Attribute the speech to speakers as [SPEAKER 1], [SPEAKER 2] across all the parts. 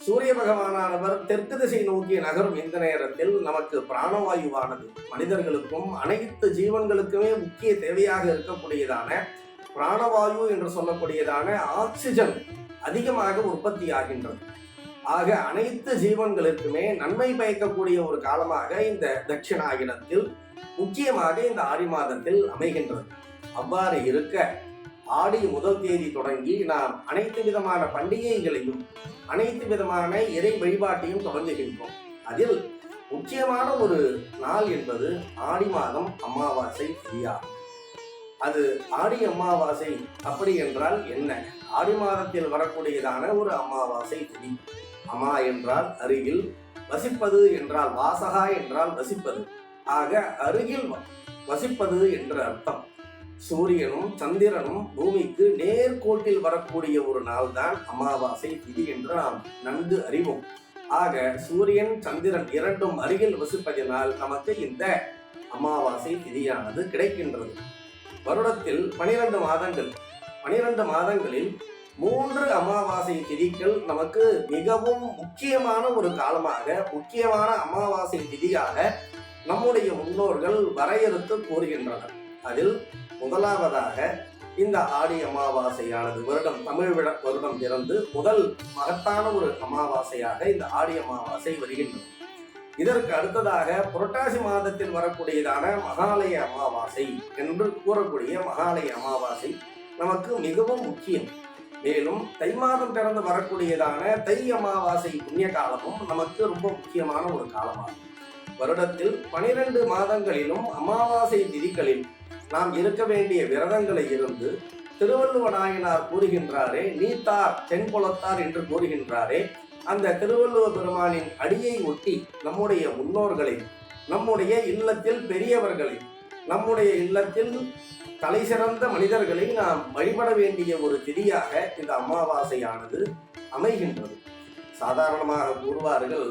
[SPEAKER 1] சூரிய பகவானானவர் தெற்கு திசை நோக்கி நகரும் இந்த நேரத்தில் நமக்கு பிராணவாயுவானது. மனிதர்களுக்கும் அனைத்து ஜீவன்களுக்குமே முக்கிய தேவையாக இருக்கக்கூடியதான பிராணவாயு என்று சொல்லக்கூடியதான ஆக்சிஜன் அதிகமாக உற்பத்தி ஆகின்றது ஆக அனைத்து ஜீவன்களுக்குமே நன்மை பயக்கக்கூடிய ஒரு காலமாக இந்த தட்சிணாயனத்தில் முக்கியமாக இந்த ஆடி மாதத்தில் அமைகின்றது. அவ்வாறு இருக்க ஆடி முதல் தேதி தொடங்கி நாம் அனைத்து விதமான பண்டிகைகளையும் அனைத்து விதமான இறை வழிபாட்டையும் தொடங்குகின்றோம். அதில் முக்கியமான ஒரு நாள் என்பது ஆடி மாதம் அமாவாசை திதியாகும் அது ஆடி அமாவாசை அப்படி என்றால் என்ன? ஆடி மாதத்தில் வரக்கூடியதான ஒரு அமாவாசை திதி. அமா என்றால் அருகில் வசிப்பது என்றால் வாசகா என்றால் வசிப்பது. ஆக அருகில் வ- வசிப்பது என்ற அர்த்தம். சூரியனும் சந்திரனும் பூமிக்கு நேர்கோட்டில் வரக்கூடிய ஒரு நாள் தான் அமாவாசை திதி என்று நாம் நன்கு அறிவோம். ஆக சூரியன் சந்திரன் இரண்டும் அருகில் வசிப்பதினால் நமக்கு இந்த அமாவாசை திதியானது கிடைக்கின்றது. வருடத்தில் பனிரெண்டு மாதங்கள். பனிரெண்டு மாதங்களில் மூன்று அமாவாசை திதிகள் நமக்கு மிகவும் முக்கியமான ஒரு காலமாக முக்கியமான அமாவாசை திதியாக நம்முடைய முன்னோர்கள் வரையறுத்து கூறுகின்றனர். அதில் முதலாவதாக இந்த ஆடி அமாவாசையானது வருடம் தமிழ் விட வருடம் பிறந்து முதல் மகத்தான ஒரு அமாவாசையாக இந்த ஆடி அமாவாசை வருகின்றது. இதற்கு அடுத்ததாக புரட்டாசி மாதத்தில் வரக்கூடியதான மகாலய அமாவாசை என்று கூறக்கூடிய மகாலய அமாவாசை நமக்கு மிகவும் முக்கியம். மேலும் தை மாதம் பிறந்து வரக்கூடியதான தை அமாவாசை புண்ணிய காலமும் நமக்கு ரொம்ப முக்கியமான ஒரு காலமாகும். வருடத்தில் பனிரெண்டு மாதங்களிலும் அமாவாசை திதிகளில் நாம் இருக்க வேண்டிய விரதங்களை இருந்து திருவள்ளுவ நாயனார் கூறுகின்றாரே நீத்தார் தென்குலத்தார் என்று கூறுகின்றாரே அந்த திருவள்ளுவ பெருமானின் அடியை ஒட்டி நம்முடைய முன்னோர்களை நம்முடைய இல்லத்தில் பெரியவர்களை நம்முடைய இல்லத்தில் தலை சிறந்த மனிதர்களை நாம் வழிபட வேண்டிய ஒரு திதியாக இந்த அமாவாசையானது அமைகின்றது. சாதாரணமாக கூறுவார்கள்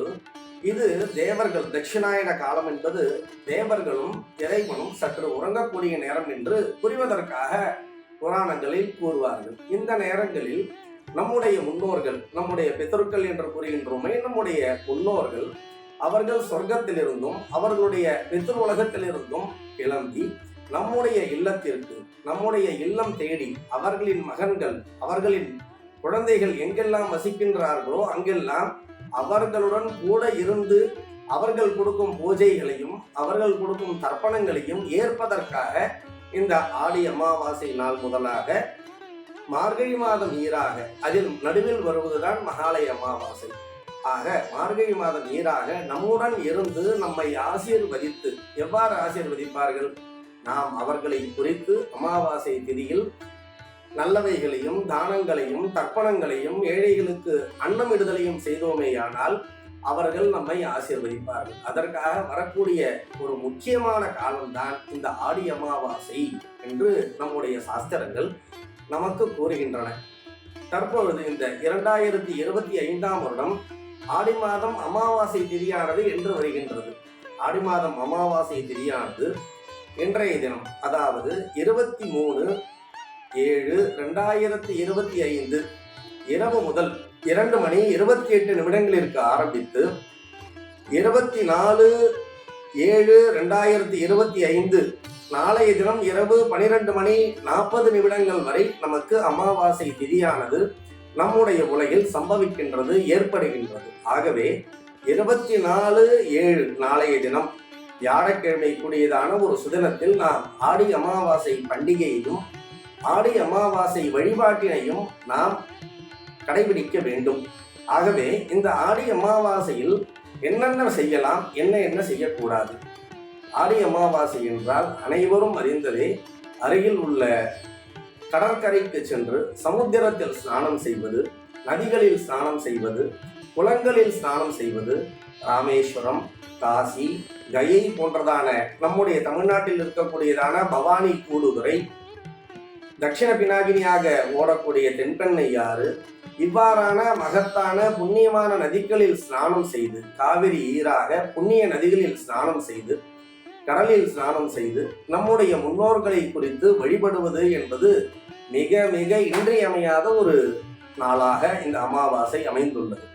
[SPEAKER 1] இது தேவர்கள் தட்சிணாயன காலம் என்பது தேவர்களும் இறைவனும் சற்று உறங்கக்கூடிய நேரம் என்று புரிவதற்காக புராணங்களில் கூறுவார்கள். இந்த நேரங்களில் நம்முடைய முன்னோர்கள் நம்முடைய பித்தருக்கள் என்று கூறுகின்றோமே நம்முடைய முன்னோர்கள் அவர்கள் சொர்க்கத்திலிருந்தும் அவர்களுடைய பித்ரு உலகத்திலிருந்தும் கிளம்பி நம்முடைய இல்லத்திற்கு நம்முடைய இல்லம் தேடி அவர்களின் மகன்கள் அவர்களின் குழந்தைகள் எங்கெல்லாம் வசிக்கின்றார்களோ அங்கெல்லாம் அவர்களுடன் கூட இருந்து அவர்கள் கொடுக்கும் பூஜைகளையும் அவர்கள் கொடுக்கும் தர்ப்பணங்களையும் ஏற்பதற்காக இந்த ஆடி அமாவாசை நாள் முதலாக மார்கழி மாதம் ஈராக அதில் நடுவில் வருவதுதான் மகாலய அமாவாசை. ஆக மார்கழி மாதம் ஈராக நம்முடன் இருந்து நம்மை ஆசீர்வதித்து எவ்வாறு ஆசீர்வதிப்பார்கள்? நாம் அவர்களை குறித்து அமாவாசை திதியில் நல்லவைகளையும் தானங்களையும் தர்ப்பணங்களையும் ஏழைகளுக்கு அன்னமிடுதலையும் செய்தோமேயானால் அவர்கள் நம்மை ஆசீர்வதிப்பார்கள். அதற்காக வரக்கூடிய ஒரு முக்கியமான காலம்தான் இந்த ஆடி அமாவாசை என்று நம்முடைய சாஸ்திரங்கள் நமக்கு கூறுகின்றன. தற்பொழுது இந்த இரண்டாயிரத்தி இருபத்தி ஐந்தாம் வருடம் ஆடி மாதம் அமாவாசை திதியானது என்று வருகின்றது. ஆடி மாதம் அமாவாசை திதியானது இன்றைய தினம் அதாவது இருபத்தி மூணு ஏழு ரெண்டாயிரத்தி இருபத்தி ஐந்து இரவு முதல் இரண்டு மணி இருபத்தி எட்டு நிமிடங்களிற்கு ஆரம்பித்து இருபத்தி நாலு ஏழு ரெண்டாயிரத்தி இருபத்தி ஐந்து நாளைய தினம் இரவு பனிரெண்டு மணி நாற்பது நிமிடங்கள் வரை நமக்கு அமாவாசை திதியானது நம்முடைய உலகில் சம்பவிக்கின்றது ஏற்படுகின்றது. ஆகவே இருபத்தி நாலு ஏழு நாளைய தினம் வியாழக்கிழமை கூடியதான ஒரு சுதினத்தில் நாம் ஆடி அமாவாசை பண்டிகையையும் ஆடி அமாவாசை வழிபாட்டினையும் நாம் கடைபிடிக்க வேண்டும். ஆகவே இந்த ஆடி அமாவாசையில் என்னென்ன செய்யலாம் என்ன என்ன செய்யக்கூடாது? ஆடி அமாவாசை என்றால் அனைவரும் அறிந்ததே அருகில் உள்ள கடற்கரைக்கு சென்று சமுத்திரத்தில் ஸ்நானம் செய்வது நதிகளில் ஸ்நானம் செய்வது குளங்களில் ஸ்நானம் செய்வது ராமேஸ்வரம் காசி கயை போன்றதான நம்முடைய தமிழ்நாட்டில் இருக்கக்கூடியதான பவானி கூடுதுறை தட்சிண பினாகினியாக ஓடக்கூடிய தென்பெண்ணை ஆறு இவ்வாறான மகத்தான புண்ணியமான நதிகளில் ஸ்நானம் செய்து காவிரி ஈராக புண்ணிய நதிகளில் ஸ்நானம் செய்து கடலில் ஸ்நானம் செய்து நம்முடைய முன்னோர்களை குறித்து வழிபடுவது என்பது மிக மிக இன்றியமையாத ஒரு நாளாக இந்த அமாவாசை அமைந்துள்ளது.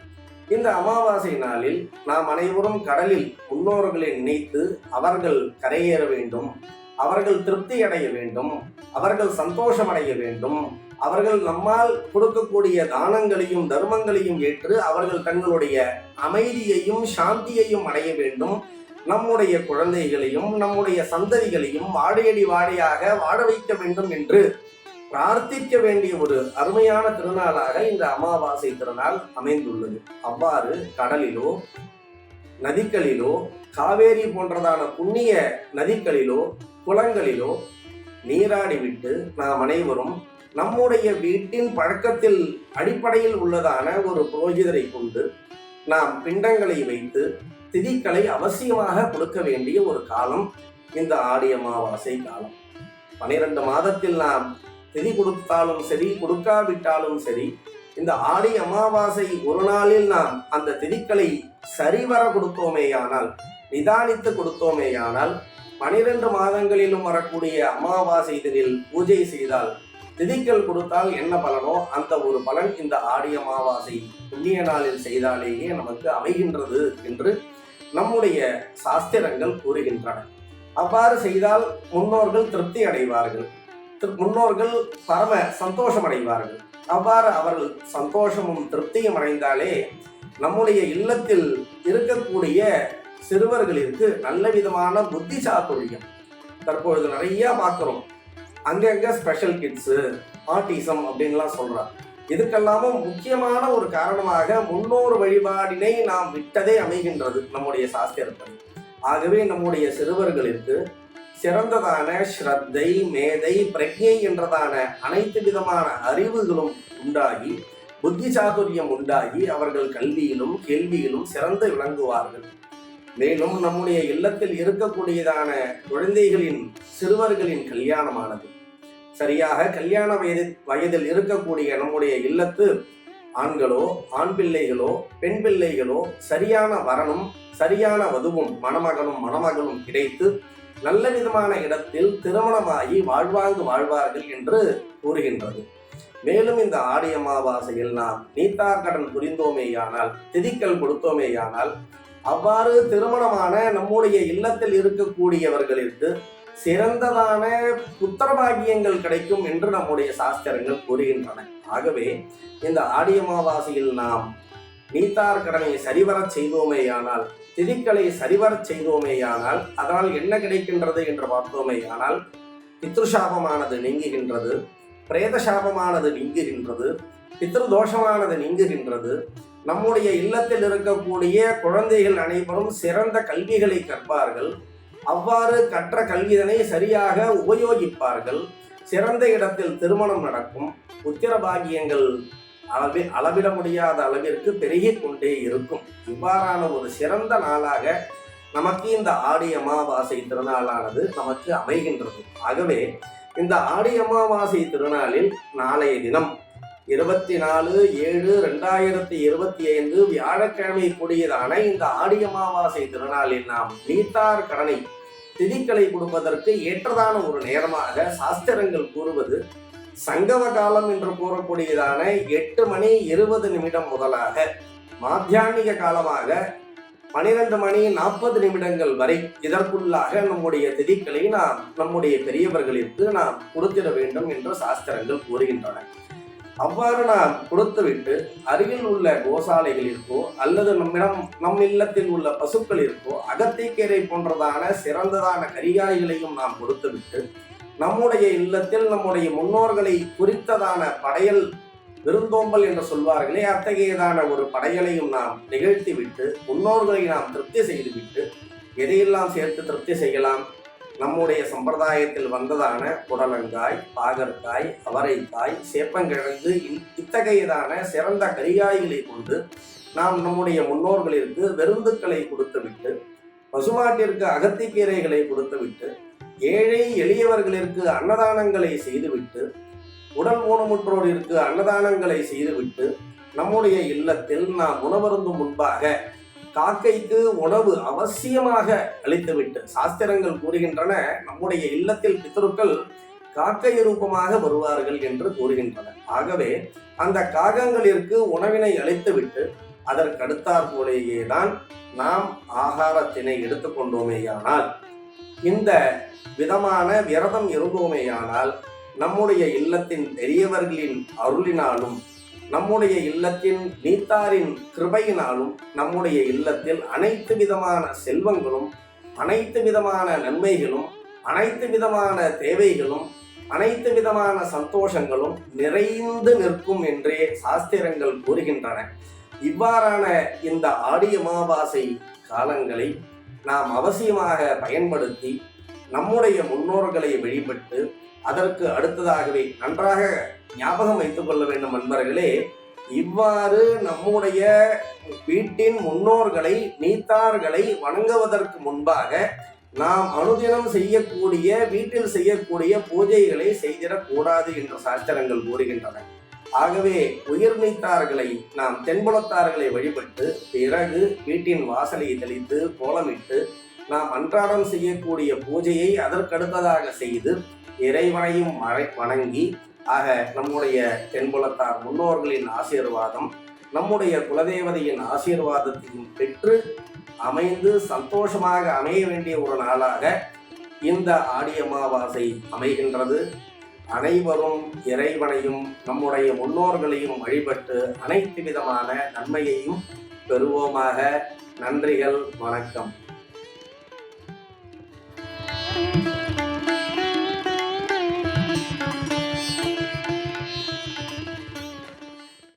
[SPEAKER 1] இந்த அமாவாசை நாளில் நாம் அனைவரும் கடலில் முன்னோர்களை நினைத்து அவர்கள் கரையேற வேண்டும். அவர்கள் திருப்தி அடைய வேண்டும் அவர்கள் சந்தோஷம் அடைய வேண்டும் அவர்கள் நம்மால் கொடுக்கக்கூடிய தானங்களையும் தர்மங்களையும் ஏற்று அவர்கள் தங்களுடைய அமைதியையும் சாந்தியையும் அடைய வேண்டும். நம்முடைய குழந்தைகளையும் நம்முடைய சந்ததிகளையும் வாழையடி வாழையாக வாழ வைக்க வேண்டும் என்று பிரார்த்திக்க வேண்டிய ஒரு அருமையான திருநாளாக இந்த அமாவாசை திருநாள் அமைந்துள்ளது. அவ்வாறு கடலிலோ நதிகளிலோ காவேரி போன்றதான புண்ணிய நதிகளிலோ குளங்களிலோ நீராடிவிட்டு நாம் அனைவரும் நம்முடைய வீட்டின் பழக்கத்தில் அடிப்படையில் உள்ளதான ஒரு புரோகிதரை கொண்டு நாம் பிண்டங்களை வைத்து திதிகளை அவசியமாக கொடுக்க வேண்டிய ஒரு காலம் இந்த ஆடி அமாவாசை காலம். பனிரெண்டு மாதத்தில் நாம் திதி கொடுத்தாலும் சரி கொடுக்காவிட்டாலும் சரி இந்த ஆடி அமாவாசை ஒரு நாளில் நாம் அந்த திதிக்களை சரிவர கொடுத்தோமேயானால் நிதானித்து கொடுத்தோமேயானால் பனிரெண்டு மாதங்களிலும் வரக்கூடிய அமாவாசை தினில் பூஜை செய்தால் திதிக்கள் கொடுத்தால் என்ன பலனோ அந்த ஒரு பலன் இந்த ஆடி அமாவாசை புண்ணிய நாளில் செய்தாலேயே நமக்கு அமைகின்றது என்று நம்முடைய சாஸ்திரங்கள் கூறுகின்றன. அவ்வாறு செய்தால் முன்னோர்கள் திருப்தி அடைவார்கள். முன்னோர்கள் பரம சந்தோஷம் அடைவார்கள் அவ்வாறு அவர்கள் சந்தோஷமும் திருப்தியும் அடைந்தாலே நம்முடைய இல்லத்தில் இருக்கக்கூடிய சிறுவர்களிற்கு நல்ல விதமான புத்தி சாத்துரியம் தற்பொழுது நிறையா பார்க்குறோம். அங்கங்கே ஸ்பெஷல் கிட்ஸு ஆட்டிசம் அப்படின்லாம் சொல்கிறார் இதுக்கெல்லாமும் முக்கியமான ஒரு காரணமாக முன்னோர் வழிபாடினை நாம் விட்டதே அமைகின்றது நம்முடைய சாஸ்திரப்படி. ஆகவே நம்முடைய சிறுவர்களிற்கு சிறந்ததான ஸ்ரத்தை மேதை பிரக்ஞை என்றதான அனைத்து விதமான அறிவுகளும் உண்டாகி புத்தி சாதுரியம் உண்டாகி அவர்கள் கல்வியிலும் கேள்வியிலும் சிறந்து விளங்குவார்கள். மேலும் நம்முடைய இல்லத்தில் இருக்கக்கூடியதான குழந்தைகளின் சிறுவர்களின் கல்யாணமானது. சரியாக கல்யாண வயது வயதில் இருக்கக்கூடிய நம்முடைய இல்லத்து ஆண்களோ ஆண் பிள்ளைகளோ பெண் பிள்ளைகளோ சரியான வரனும் சரியான வதுவும் மணமகனும் மணமகளும் கிடைத்து நல்ல விதமான இடத்தில் திருமணமாகி வாழ்வாங்கு வாழ்வார்கள் என்று கூறுகின்றது. மேலும் இந்த ஆடி அமாவாசையில் நாம் நீத்தார் கடன் புரிந்தோமேயானால் திதிக்கல் கொடுத்தோமேயானால் அவ்வாறு திருமணமான நம்முடைய இல்லத்தில் இருக்கக்கூடியவர்களிற்கு சிறந்ததான புத்திரபாகியங்கள் கிடைக்கும் என்று நம்முடைய சாஸ்திரங்கள் கூறுகின்றன. ஆகவே இந்த ஆடி அமாவாசையில் நாம் நீத்தார் கடமையை சரிவரச் செய்தோமேயானால் திதிக்களை சரிவரச் செய்தோமேயானால் அதனால் என்ன கிடைக்கின்றது என்று பார்த்தோமேயானால் பித்ருஷாபமானது நீங்குகின்றது பிரேத சாபமானது நீங்குகின்றது பித்ருதோஷமானது நீங்குகின்றது நம்முடைய இல்லத்தில் இருக்கக்கூடிய குழந்தைகள் அனைவரும் சிறந்த கல்விகளை கற்பார்கள் அவ்வாறு கற்ற கல்விதனை சரியாக உபயோகிப்பார்கள். சிறந்த இடத்தில் திருமணம் நடக்கும். உத்திரபாகியங்கள் அளவி அளவிட முடியாத அளவிற்கு பெருகிக் கொண்டே இருக்கும். இவ்வாறான ஒரு சிறந்த நாளாக நமக்கு இந்த ஆடி அமாவாசை திருநாளானது நமக்கு அமைகின்றது. ஆகவே இந்த ஆடி அமாவாசை திருநாளில் நாளைய தினம் இருபத்தி நாலு ஏழு ரெண்டாயிரத்தி இருபத்தி ஐந்து வியாழக்கிழமை கூடியதான இந்த ஆடி அமாவாசை திருநாளில் நாம் நீத்தார் கடனை திதிக்களை கொடுப்பதற்கு ஏற்றதான ஒரு நேரமாக சாஸ்திரங்கள் கூறுவது சங்கம காலம் என்று கூறக்கூடியதான எட்டு மணி இருபது நிமிடம் முதலாக மாத்தியானிக காலமாக பனிரெண்டு மணி நாற்பது நிமிடங்கள் வரை இதற்குள்ளாக நம்முடைய திதிக்களை நாம் நம்முடைய பெரியவர்களிற்கு நாம் கொடுத்திட வேண்டும் என்று சாஸ்திரங்கள் கூறுகின்றன. அவ்வாறு நாம் கொடுத்துவிட்டு அருகில் உள்ள கோசாலைகளிற்கோ அல்லது நம்மிடம் நம் இல்லத்தில் உள்ள பசுக்களிற்கோ அகத்திக்கீரை போன்றதான சிறந்ததான கரிகாய்களையும் நாம் கொடுத்துவிட்டு நம்முடைய இல்லத்தில் நம்முடைய முன்னோர்களை குறித்ததான படையல் விருந்தோம்பல் என்று சொல்வார்களே அத்தகையதான ஒரு படையலையும் நாம் நிகழ்த்திவிட்டு முன்னோர்களை நாம் திருப்தி செய்துவிட்டு எதையெல்லாம் சேர்த்து திருப்தி செய்யலாம்? நம்முடைய சம்பிரதாயத்தில் வந்ததான புடலங்காய் பாகற்காய் அவரைக்காய் சேப்பங்கிழங்கு இத்தகையதான சிறந்த கரிகாய்களை கொண்டு நாம் நம்முடைய முன்னோர்களிற்கு விருந்துக்களை கொடுத்துவிட்டு பசுமாட்டிற்கு அகத்திக்கீரைகளை கொடுத்துவிட்டு ஏழை எளியவர்களிற்கு அன்னதானங்களை செய்துவிட்டு உடல் ஊனமுற்றோரிற்கு அன்னதானங்களை செய்துவிட்டு நம்முடைய இல்லத்தில் நாம் உணவருந்தும் முன்பாக காக்கைக்கு உணவு அவசியமாக அளித்துவிட்டு சாஸ்திரங்கள் கூறுகின்றன நம்முடைய இல்லத்தில் பித்தருக்கள் காக்கை ரூபமாக வருவார்கள் என்று கூறுகின்றன. ஆகவே அந்த காகங்களிற்கு உணவினை அளித்துவிட்டு அதற்கு போலேயே தான் நாம் ஆகாரத்தினை எடுத்துக்கொண்டோமேயானால் இந்த விதமான விரதம் இருந்தோமேயானால் நம்முடைய இல்லத்தின் பெரியவர்களின் அருளினாலும் நம்முடைய இல்லத்தின் நீத்தாரின் கிருபையினாலும் நம்முடைய இல்லத்தில் அனைத்து விதமான செல்வங்களும் அனைத்து விதமான நன்மைகளும் அனைத்து விதமான தேவைகளும் அனைத்து விதமான சந்தோஷங்களும் நிறைந்து நிற்கும் என்றே சாஸ்திரங்கள் கூறுகின்றன. இவ்வாறான இந்த ஆடி அமாவாசை காலங்களை நாம் அவசியமாக பயன்படுத்தி நம்முடைய முன்னோர்களை வழிபட்டு அதற்கு அடுத்ததாகவே நன்றாக ஞாபகம் வைத்துக் கொள்ள வேண்டும் நண்பர்களே இவ்வாறு நம்முடைய வீட்டின் முன்னோர்களை நீத்தார்களை வணங்குவதற்கு முன்பாக நாம் அனுதினம் செய்யக்கூடிய வீட்டில் செய்யக்கூடிய பூஜைகளை செய்திடக்கூடாது என்று சாஸ்திரங்கள் கூறுகின்றன. ஆகவே உயிர் நீத்தார்களை நாம் தென்புலத்தார்களை வழிபட்டு பிறகு வீட்டின் வாசலை தெளித்து கோலமிட்டு நாம் அன்றாடம் செய்யக்கூடிய பூஜையை அதற்கடுத்ததாக செய்து இறைவனையும் மறை வணங்கி ஆக நம்முடைய தென்புலத்தார் முன்னோர்களின் ஆசீர்வாதம் நம்முடைய குலதேவதையின் ஆசீர்வாதத்தையும் பெற்று அமைந்து சந்தோஷமாக அமைய வேண்டிய ஒரு நாளாக இந்த ஆடி அமாவாசை அமைகின்றது. அனைவரும் இறைவனையும் நம்முடைய முன்னோர்களையும் வழிபட்டு அனைத்து விதமான நன்மையையும் பெறுவோமாக. நன்றிகள் வணக்கம்.
[SPEAKER 2] Thank you